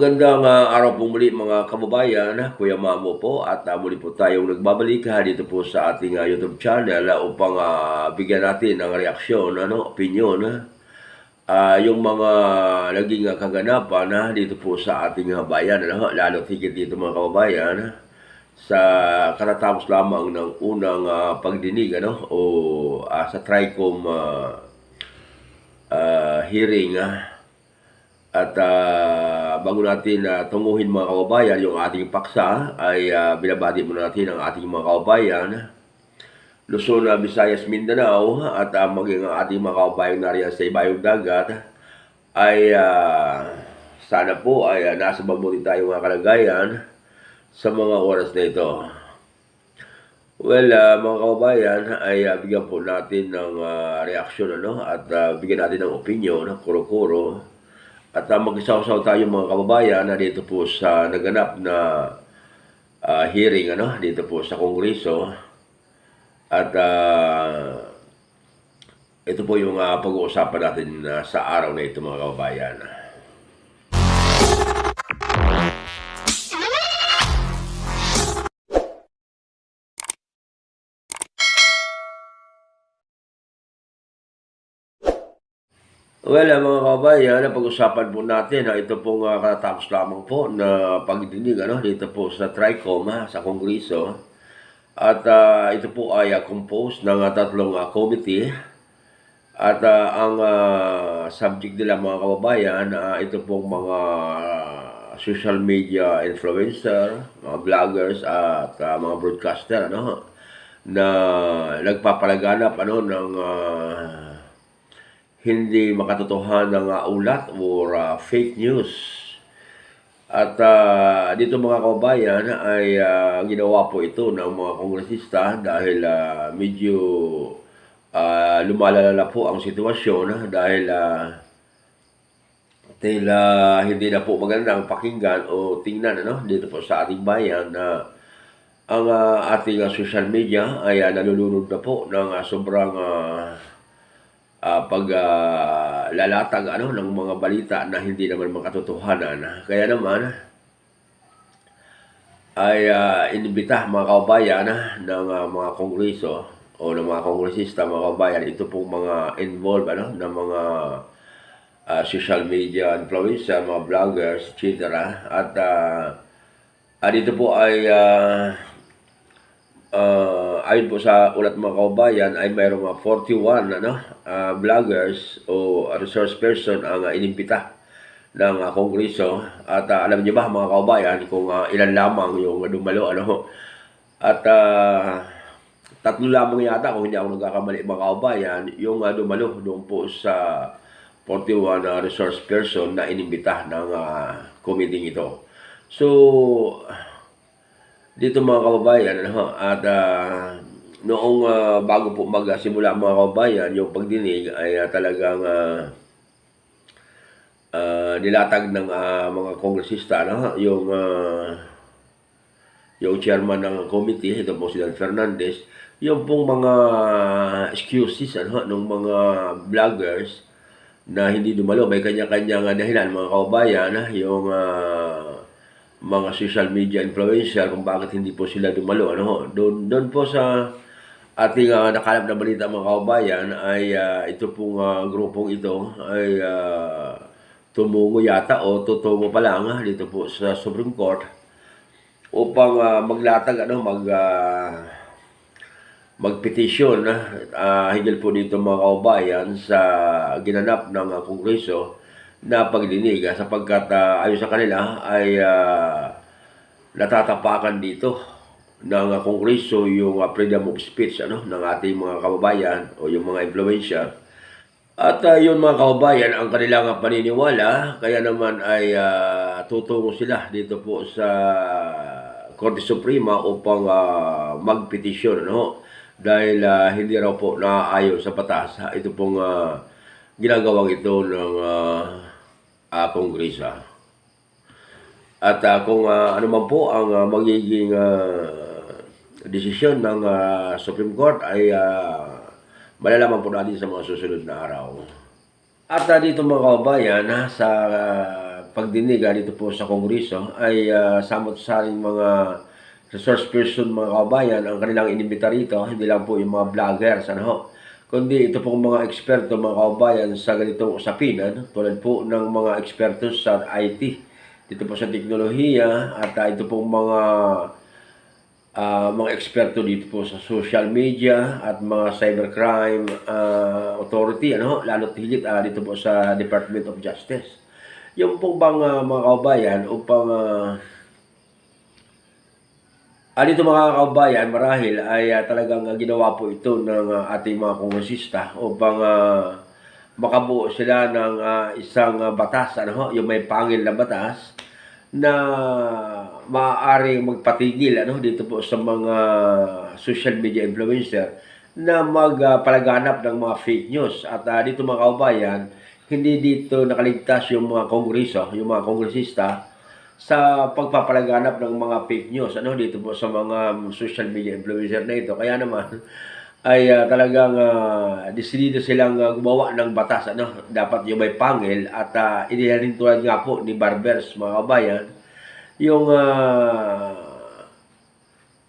Magandang ah, araw po muli mga kababayan, Kuya Mamo po at ah, muli po tayong nagbabalik ah, dito po sa ating ah, YouTube channel ah, upang ah, bigyan natin ng reaksyon, ano, opinion, ah, yung mga naging ah, kaganapan ah, dito po sa ating ah, bayan, ano, lalo tigit dito mga kababayan sa katatapos lamang ng unang ah, pagdinig ano o ah, sa Tricom ah, ah, hearing ah, at ah, bago natin uh, tunguhin mga kababayan yung ating paksa ay ah, binabati muna natin ang ating mga kababayan Luzon, ah, Visayas, Mindanao at ah, maging ang ating mga kababayan nariyan sa ibayong dagat ay ah, sana po ay ah, nasa mabuti tayong mga kalagayan sa mga oras na ito. Well, ah, mga kababayan, ay ah, bigyan po natin ng ah, reaksyon ano, at ah, bigyan natin ng opinion, kuro-kuro. At uh, mag-isaw-saw tayo mga kababayan na dito po sa naganap na ah, hearing ano, dito po sa Kongreso. At ah, ito po yung ah, pag-uusapan natin ah, sa araw na ito mga kababayan. Well, ah, mga kababayan, ang pag-usapan po natin, ah, ito pong uh, katatapos lamang po na pagdinig ano, dito po sa TRICOM ah, sa Kongreso. At ah, ito po ay ah, composed ng ah, tatlong ah, committee. At ah, ang ah, subject nila mga kababayan, ah, ito pong mga social media influencer, mga vloggers at ah, mga broadcaster ano, na nagpapalaganap ano, ng ah, hindi makatotohanan ng uh, ulat or uh, fake news. At uh, dito mga kababayan ay uh, ginawa po ito ng mga kongresista dahil uh, medyo uh, lumalala po ang sitwasyon uh, dahil uh, tila hindi na po magandang pakinggan o tingnan ano, dito po sa ating bayan na ang uh, ating uh, social media ay uh, nalulunod na po ng uh, sobrang uh, uh, pag uh, lalatag ano ng mga balita na hindi naman makatotohanan. Kaya naman ay uh, inibita mga kababayan ng uh, mga kongreso o ng mga kongresista mga kababayan ito pong mga involved ano ng mga uh, social media influencer, mga vloggers, etc. At uh, uh, dito po ay uh, uh, ayon po sa ulat mga kaubayan ay mayroong mga 41 ano, uh, vloggers o resource person ang uh, inimbita ng uh, kongreso. At uh, alam niyo ba mga kaubayan kung uh, ilan lamang yung dumalo ano? At uh, tatlo lamang yata kung hindi ako nagkakamali mga kaubayan yung uh, dumalo doon po sa 41 uh, resource person na inimbita ng uh, committee ito so dito mga kababayan ano at uh, noong uh, bago po magsimula mga kababayan yung pagdinig ay uh, talagang uh, uh, nilatag ng uh, mga kongresista no yung uh, yung chairman ng committee ito po si Dan Fernandez yung pong mga excuses ano ng mga vloggers na hindi dumalo may kanya-kanyang dahilan mga kababayan yung uh, mga social media influencer kung bakit hindi po sila dumalo. Ano, doon, doon po sa ating uh, nakalap na balita mga kaubayan ay uh, ito pong uh, grupong ito ay uh, tumungo yata o tutungo pa lang uh, dito po sa Supreme Court upang uh, maglatag ano mag uh, magpetisyon uh, higil po dito mga kaubayan sa ginanap ng uh, Kongreso na pagdinig uh, sapagkat uh, ayon sa kanila ay uh, natatapakan dito ng uh, kongreso yung uh, freedom of speech ano ng ating mga kababayan o yung mga influencer at uh, yun mga kababayan ang kanilang paniniwala kaya naman ay uh, tutungo sila dito po sa Korte Suprema upang uh, magpetisyon ano dahil uh, hindi raw po naaayon sa batas. Ito pong uh, ginagawang ito ng uh, uh, Kongreso. At uh, kung uh, ano man po ang uh, magiging uh, desisyon ng uh, Supreme Court ay uh, malalaman po natin sa mga susunod na araw. At uh, dito mga kababayan, sa uh, pagdinig ah, dito po sa Kongreso ay uh, samot-saring mga resource person mga kabayan ang kanilang inimbita rito, hindi lang po yung mga vloggers, ano ho, kundi ito pong mga eksperto mga kabayan sa ganitong usapin, ano? tulad po ng mga eksperto sa IT, dito po sa teknolohiya at uh, ito pong mga uh, mga eksperto dito po sa social media at mga cybercrime uh, authority, ano, lalo higit uh, dito po sa Department of Justice. Yung pong bang uh, mga kaubayan upang uh, uh, dito mga kaubayan marahil ay uh, talagang uh, ginawa po ito ng uh, ating mga kongresista upang uh, makabuo sila ng uh, isang uh, batas, ano, yung may pangil na batas na maaaring magpatigil ano dito po sa mga social media influencer na magpalaganap uh, ng mga fake news. At uh, dito mga kaubayan hindi dito nakaligtas yung mga kongreso yung mga kongresista sa pagpapalaganap ng mga fake news ano dito po sa mga social media influencer na ito. Kaya naman ay uh, talagang uh, desidido silang uh, gumawa ng batas ano dapat yung may pangil at uh, inihalin tulad nga po ni Barbers mga kabayan yung uh,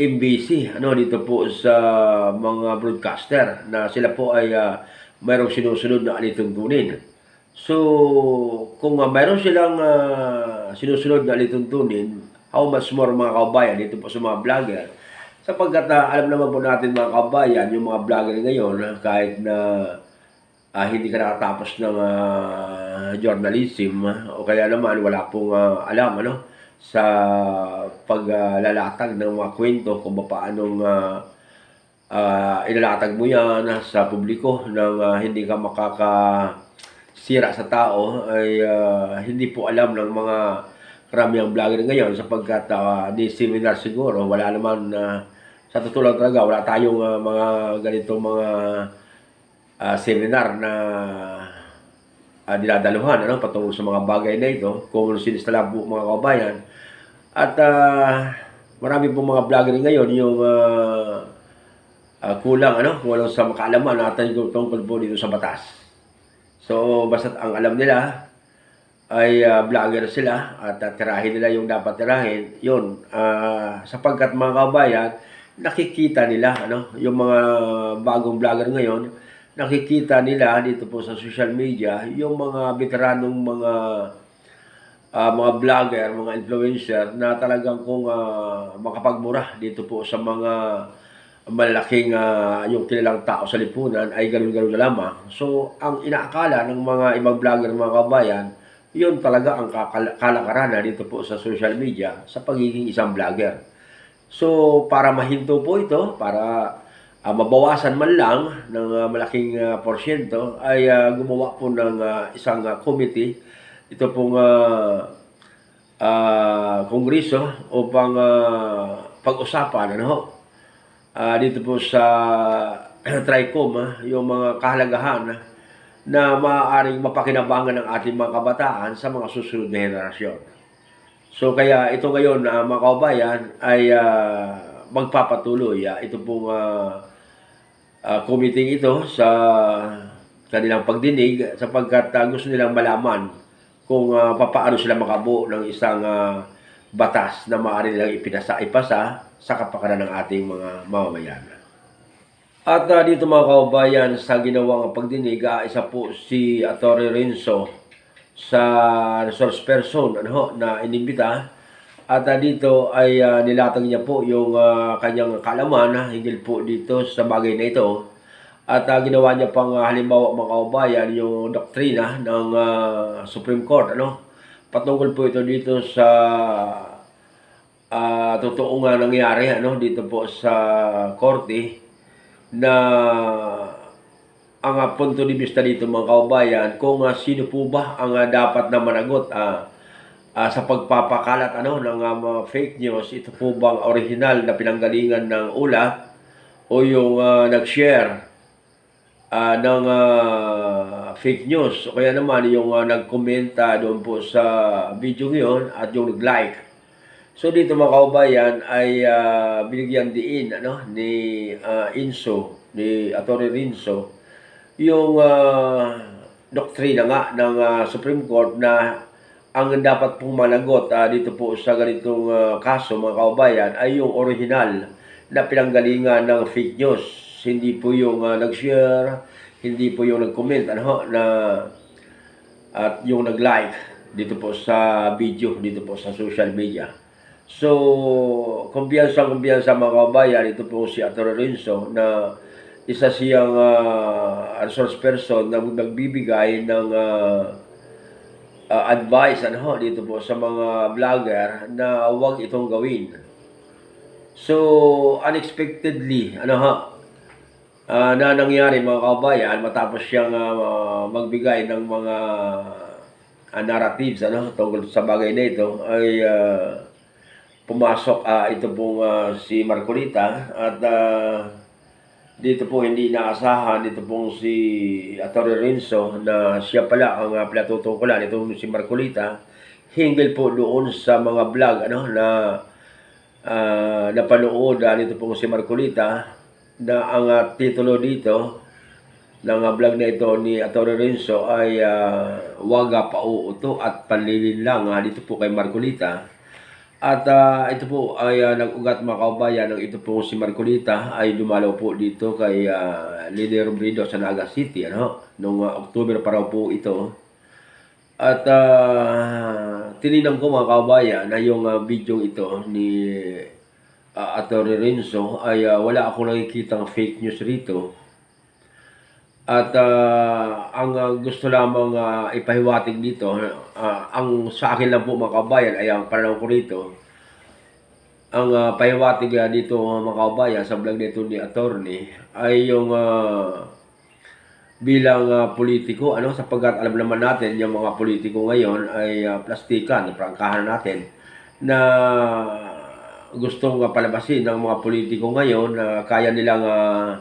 MBC ano dito po sa mga broadcaster na sila po ay uh, mayroong sinusunod na alituntunin. So kung uh, mayroon silang uh, sinusunod na alituntunin how much more mga kabayan dito po sa mga vlogger. Sapagkat uh, alam naman po natin mga kabayan, yung mga vlogger ngayon, kahit na uh, hindi ka nakatapos ng uh, journalism, o kaya naman wala pong uh, alam ano, sa paglalatag uh, ng mga kwento kung paanong uh, uh, ilalatag mo yan sa publiko nang uh, hindi ka makakasira sa tao ay uh, hindi po alam ng mga karamihang vlogger ngayon sapagkat uh, di seminar siguro wala naman uh, sa totoo lang talaga, wala tayong uh, mga ganitong mga uh, seminar na uh, dinadaluhan ano, patungkol sa mga bagay na ito, kung sinista lang po mga kabayan. At uh, marami pong mga vlogger ngayon yung uh, uh, kulang ano, walang sa makaalaman natin tungkol po dito sa batas. So, basta ang alam nila ay uh, vlogger sila at uh, tirahin nila yung dapat tirahin. Yun, uh, sapagkat mga kabayan, nakikita nila ano yung mga bagong vlogger ngayon nakikita nila dito po sa social media yung mga veteranong mga uh, mga vlogger, mga influencer na talagang kung uh, makapagmura dito po sa mga malaking uh, yung kilalang tao sa lipunan ay ganun-ganun na lamang. So, ang inaakala ng mga ibang vlogger, mga kabayan, yun talaga ang kalakaran dito po sa social media sa pagiging isang vlogger. So, para mahinto po ito, para uh, mabawasan man lang ng uh, malaking uh, porsyento, ay uh, gumawa po ng uh, isang uh, committee, ito pong uh, uh, kongreso upang uh, pag-usapan ano, uh, dito po sa TRICOM, uh, yung mga kahalagahan uh, na maaaring mapakinabangan ng ating mga kabataan sa mga susunod na henerasyon. So kaya ito ngayon uh, mga kaubayan ay uh, magpapatuloy. Uh, ito pong uh, uh, committee ito sa kanilang pagdinig sapagkat uh, gusto nilang malaman kung uh, papaano sila makabuo ng isang uh, batas na maaari nilang ipinasa, ipasa sa kapakanan ng ating mga mamamayan. At uh, dito mga kaubayan sa ginawang pagdinig, uh, isa po si Atty. Renzo sa resource person ano, na inimbita at uh, dito ay uh, nilatag niya po yung uh, kanyang kalaman uh, hinggil po dito sa bagay na ito at uh, ginawa niya pang uh, halimbawa mga kaubayan yung doktrina ng uh, Supreme Court ano patungkol po ito dito sa uh, totoo nga nangyari ano dito po sa korte na ang punto de vista dito mga kaubayan kung uh, sino po ba ang uh, dapat na managot uh, uh, sa pagpapakalat ano ng uh, fake news ito po bang original na pinanggalingan ng ulat o yung uh, nag-share uh, ng uh, fake news o kaya naman yung uh, nagkomenta doon po sa video ngayon at yung nag-like So dito mga kaubayan ay uh, binigyan diin ano ni uh, Inso ni Atty. Rinso yung uh, doktrina nga ng uh, Supreme Court na ang dapat pong managot ah, dito po sa ganitong ah, kaso mga kaubayan ay yung original na pinanggalingan ng fake news. Hindi po yung ah, nag-share, hindi po yung nag-comment ano, na at yung nag-like dito po sa video, dito po sa social media. So, kumpiyansa mga kabayan, ito po si Ato Lorenzo na isa siyang uh, resource person na nagbibigay ng ah, ah, advice ano, dito po sa mga vlogger na huwag itong gawin. So, unexpectedly, ano ha, ah, na nangyari mga kabayan matapos siyang ah, magbigay ng mga ah, narratives ano tungkol sa bagay na ito ay ah, pumasok ah, ito pong ah, si Marcolita at ah, dito po hindi inaasahan dito pong si Atty. Renzo na siya pala ang uh, pinatutungkulan ito si Marcolita hinggil po doon sa mga vlog ano na uh, napanood uh, dito pong si Marcolita na ang ah, titulo dito ng ah, vlog na ito ni Atty. Renzo ay uh, waga pauuto at panlilinlang uh, dito po kay Marcolita. At ah, ito po ay ah, nag-ugat mga kaubayan ng ito po si Marcolita ay dumalaw po dito kay uh, Líder Robredo sa Naga City ano noong ah, October pa raw po ito. At uh, tinignan ko mga kaubayan na yung ah, video ito ni uh, Atty. Renzo ay ah, wala akong nakikitang fake news rito. At ah, ang ah, gusto lamang ah, ipahiwatig dito, ah, ang sa akin lang po mga kabayan ay ang pananaw ko rito. Ang ah, pahiwatig ah, dito mga kabayan sa vlog nito ni attorney ay yung ah, bilang ah, politiko ano sapagkat alam naman natin yung mga politiko ngayon ay uh, plastikan, prangkahan natin na gustong ah, palabasin ng mga politiko ngayon na kaya nilang ah,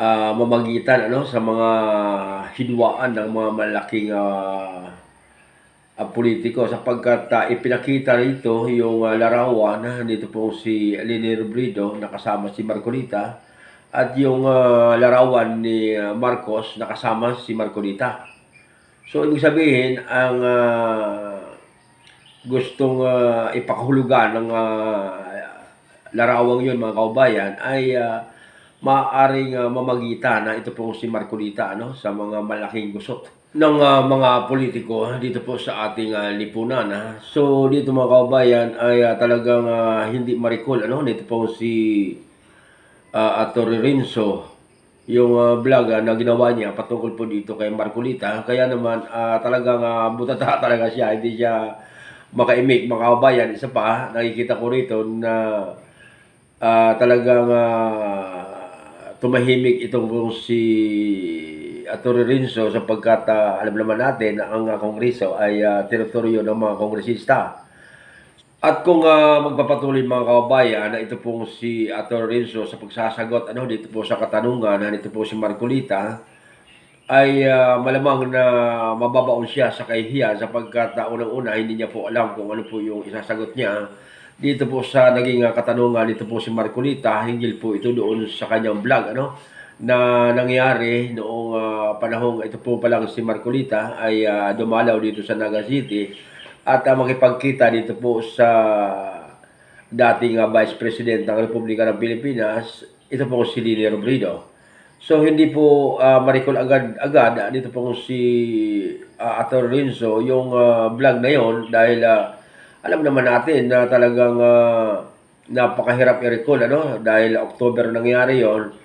ah, mamagitan ano sa mga hidwaan ng mga malaking ah, ah, politiko. Sapagkat ah, ipinakita rito yung ah, larawan. Na dito po si Leni Robredo nakasama si Marcolita. At yung ah, larawan ni Marcos nakasama si Marcolita. So ibig sabihin ang ah, gustong ah, ipakahulugan ng ah, larawang yun mga kaubayan ay ah, maaring uh, mamagitan na ito pong si Marcolita ano sa mga malaking gusot ng uh, mga politiko dito po sa ating uh, lipunan. Ha? So dito mga kaubayan ay uh, talagang uh, hindi marikol ano nito pong si uh, Atty. Renzo yung uh, vlog uh, na ginawa niya patungkol po dito kay Marcolita. Kaya naman uh, talagang uh, butata talaga siya, hindi siya makaimik mga kaubayan. Isa pa, nakikita ko rito na uh, talagang uh, tumahimik itong si Atty. Rinzo sapagkat uh, alam naman natin na ang uh, kongreso ay uh, teritoryo ng mga kongresista. At kung uh, magpapatuloy mga kababayan na ito pong si Atty. Rinzo sa pagsasagot ano dito po sa katanungan na ito po si Marcolita ay uh, malamang na mababaon siya sa kahihiyan sapagkat uh, unang-una hindi niya po alam kung ano po yung isasagot niya. Dito po sa naging uh, katanungan dito po si Marcolita hinggil po ito doon sa kanyang vlog ano na nangyari noong uh, panahong ito po pa lang si Marcolita ay uh, dumalaw dito sa Naga City at uh, makipagkita dito po sa dating uh, Vice President ng Republika ng Pilipinas ito po si Lini Robredo so hindi po uh, maricol agad agad dito po si uh, Ator Renzo yung uh, vlog na yon dahil uh, alam naman natin na talagang uh, napakahirap i-recall ano dahil October nangyari yon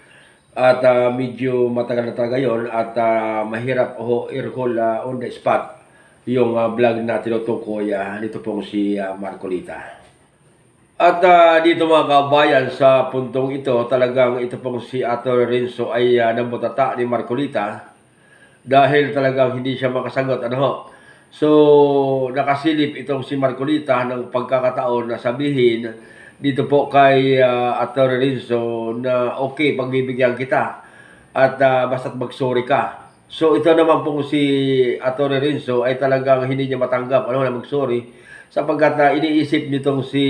at uh, medyo matagal na talaga yon at uh, mahirap ho i-recall uh, on the spot yung uh, vlog na tinutukoy uh, dito pong si uh, Marcolita. At uh, dito mga kabayan sa puntong ito talagang ito pong si Ato Renzo ay uh, nabutata ni Marcolita dahil talagang hindi siya makasagot ano ho So, nakasilip itong si Marcolita ng pagkakataon na sabihin dito po kay uh, Atty. Rizzo na okay, pagbibigyan kita at uh, basta't mag-sorry ka. So, ito naman pong si Atty. Rizzo ay talagang hindi niya matanggap ano na mag-sorry sapagkat uh, iniisip nitong si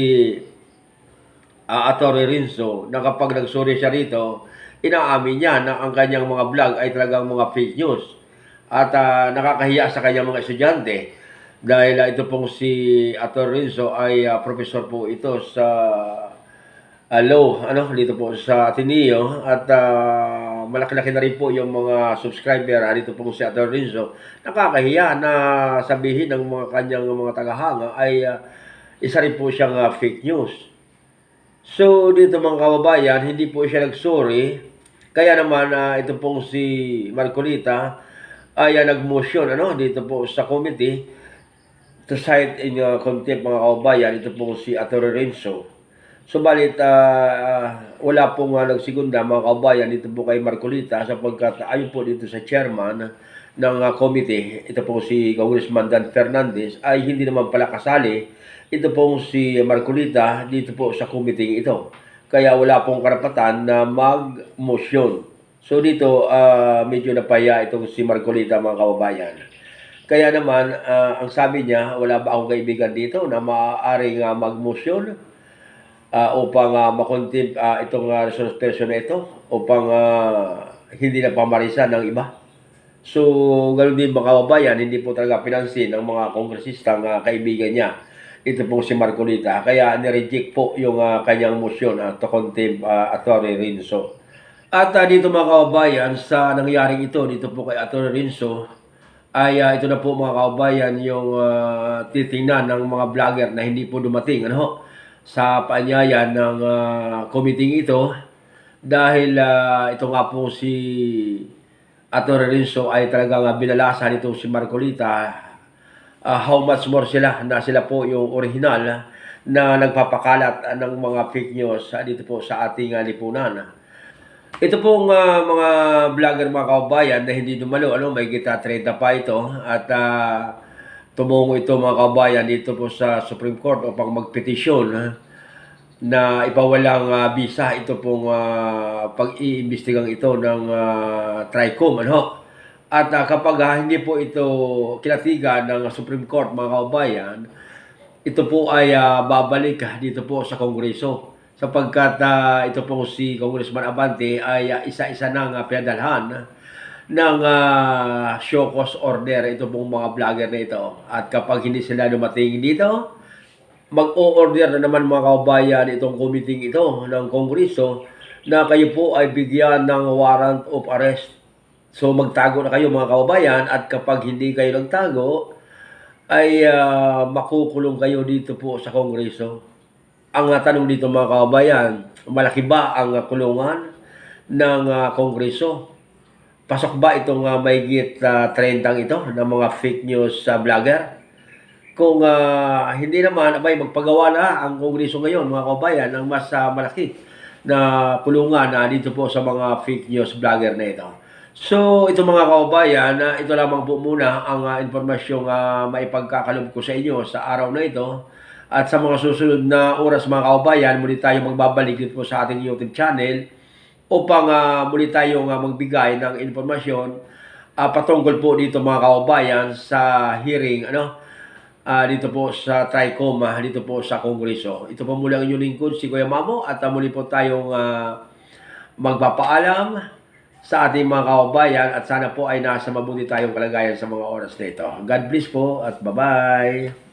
uh, Atty. Rizzo na kapag nag-sorry siya rito, inaamin niya na ang kanyang mga vlog ay talagang mga fake news at uh, nakakahiya sa kanyang mga estudyante. Dahil ah, ito pong si Ator Rinzo ay ah, professor po ito sa ah, law, ano, dito po sa Ateneo at ah, malaki-laki na rin po yung mga subscriber ah, dito po si Ator Rinzo. Nakakahiya na sabihin ng mga kanyang mga tagahanga ay ah, isa rin po siyang ah, fake news. So dito mga kababayan, hindi po siya nagsorry. Kaya naman ah, ito pong si Marcolita ay ah, nag-motion ano, dito po sa committee to cite in uh, contempt mga kababayan, ito pong si Ato Lorenzo. Subalit, ah, wala pong uh, nagsigunda mga kababayan dito po kay Marcolita sapagkat ayon po dito sa chairman ng ah, committee, ito pong si Congressman Dan Fernandez, ay hindi naman pala kasali. Ito pong si Marcolita dito po sa committee ito. Kaya wala pong karapatan na mag-motion. So dito, ah, medyo napaya itong si Marcolita mga kababayan. Kaya naman, ah, ang sabi niya, wala ba akong kaibigan dito na maaaring uh, mag-motion ah, upang uh, makontempt ah, itong uh, resource na ito upang ah, hindi na pamarisan ng iba. So, ganoon din mga kababayan, hindi po talaga pinansin ng mga kongresistang uh, kaibigan niya. Ito pong si Marcolita. Kaya nireject po yung ah, kanyang motion uh, to contempt uh, Atty. Rinzo. At ah, dito mga kababayan, sa nangyaring ito, dito po kay Atty. Rinzo, ay ah, ito na po mga kababayan yung ah, titingnan ng mga vlogger na hindi po dumating ano sa paanyaya ng uh, committee ito dahil ah, ito nga po si Ato Renzo ay talagang uh, binalasa nito si Marcolita ah, how much more sila na sila po yung original na nagpapakalat ah, ng mga fake news ah, dito po sa ating uh, lipunan. Ito pong ah, mga vlogger mga kaubayan na hindi dumalo, ano, may kita 30 pa ito at ah, tumungo ito mga kaubayan dito po sa Supreme Court upang magpetisyon ah, na ipawalang ah, bisa ito pong ah, pag-iimbestigang ito ng ah, TRICOM ano. At ah, kapag ah, hindi po ito kinatigan ng Supreme Court mga kaubayan, ito po ay ah, babalik ah, dito po sa Kongreso sapagkat ah, ito pong si Congressman Abante ay ah, isa-isa nang uh, pinadalhan ng ah, show cause order ito pong mga vlogger na ito. At kapag hindi sila dumating dito, mag-o-order na naman mga kababayan itong committee ito ng Kongreso na kayo po ay bigyan ng warrant of arrest. So magtago na kayo mga kababayan at kapag hindi kayo nagtago, ay ah, makukulong kayo dito po sa Kongreso. Ang uh, tanong dito mga kababayan, malaki ba ang uh, kulungan ng uh, Kongreso? Pasok ba itong uh, mahigit uh, 30 ito ng mga fake news uh, vlogger? Kung uh, hindi naman, abay, magpagawa na ang Kongreso ngayon, mga kababayan, ng mas uh, malaki na kulungan uh, dito po sa mga fake news vlogger na ito. So, ito mga kababayan, uh, ito lamang po muna ang uh, impormasyong uh, maipagkakalob ko sa inyo sa araw na ito. At sa mga susunod na oras mga kababayan, muli tayo magbabalik dito po sa ating YouTube channel upang uh, muli tayo uh, magbigay ng informasyon uh, patungkol po dito mga kababayan sa hearing ano uh, dito po sa TRICOM, uh, dito po sa Kongreso. Ito po muli ang inyong lingkod, si Kuya Mamo, at uh, muli po tayong uh, magpapaalam sa ating mga kababayan at sana po ay nasa mabuti tayong kalagayan sa mga oras na ito. God bless po at bye-bye!